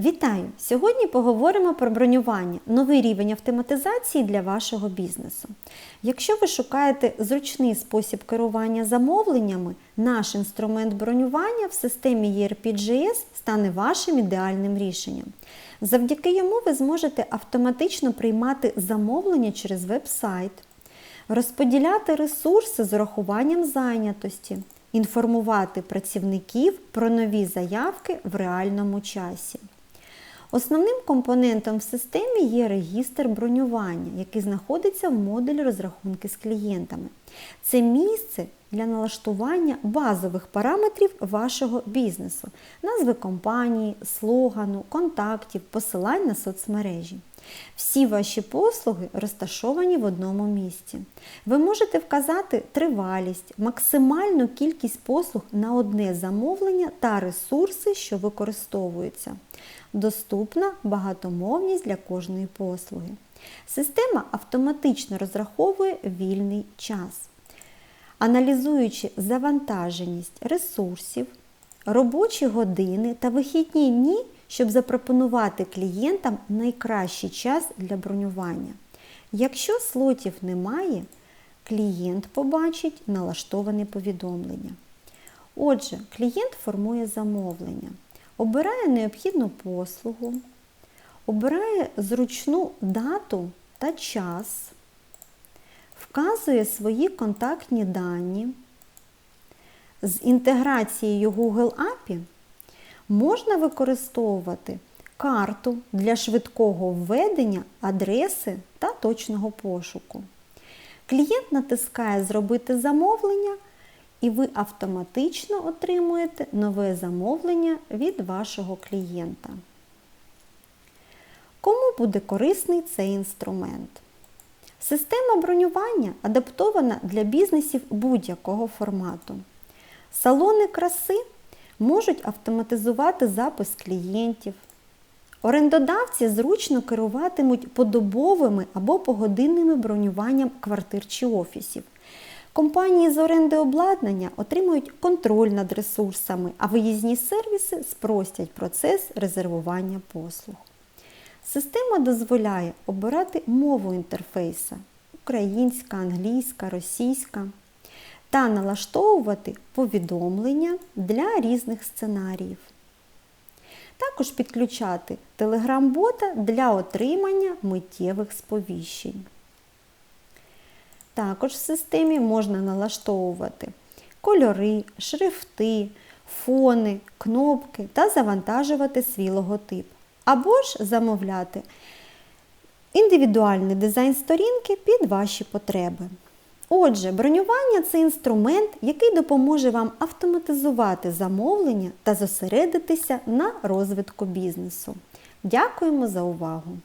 Вітаю! Сьогодні поговоримо про бронювання, новий рівень автоматизації для вашого бізнесу. Якщо ви шукаєте зручний спосіб керування замовленнями, наш інструмент бронювання в системі ERP-GS стане вашим ідеальним рішенням. Завдяки йому ви зможете автоматично приймати замовлення через веб-сайт, розподіляти ресурси з урахуванням зайнятості, інформувати працівників про нові заявки в реальному часі. Основним компонентом в системі є регістр бронювання, який знаходиться в модулі розрахунки з клієнтами. Це місце для налаштування базових параметрів вашого бізнесу, назви компанії, слогану, контактів, посилань на соцмережі. Всі ваші послуги розташовані в одному місці. Ви можете вказати тривалість, максимальну кількість послуг на одне замовлення та ресурси, що використовуються. Доступна багатомовність для кожної послуги. Система автоматично розраховує вільний час. Аналізуючи завантаженість ресурсів, робочі години та вихідні дні, щоб запропонувати клієнтам найкращий час для бронювання. Якщо слотів немає, клієнт побачить налаштоване повідомлення. Отже, клієнт формує замовлення, обирає необхідну послугу, обирає зручну дату та час вказує свої контактні дані. З інтеграцією Google API можна використовувати карту для швидкого введення адреси та точного пошуку. Клієнт натискає Зробити замовлення, і ви автоматично отримуєте нове замовлення від вашого клієнта. Кому буде корисний цей інструмент? Система бронювання адаптована для бізнесів будь-якого формату. Салони краси можуть автоматизувати запис клієнтів. Орендодавці зручно керуватимуть подобовими або погодинними бронюванням квартир чи офісів. Компанії з оренди обладнання отримують контроль над ресурсами, а виїзні сервіси спростять процес резервування послуг. Система дозволяє обирати мову інтерфейса українська, англійська, російська та налаштовувати повідомлення для різних сценаріїв. Також підключати телеграм-бота для отримання миттєвих сповіщень. Також в системі можна налаштовувати кольори, шрифти, фони, кнопки та завантажувати свій логотип або ж замовляти індивідуальний дизайн сторінки під ваші потреби. Отже, бронювання це інструмент, який допоможе вам автоматизувати замовлення та зосередитися на розвитку бізнесу. Дякуємо за увагу!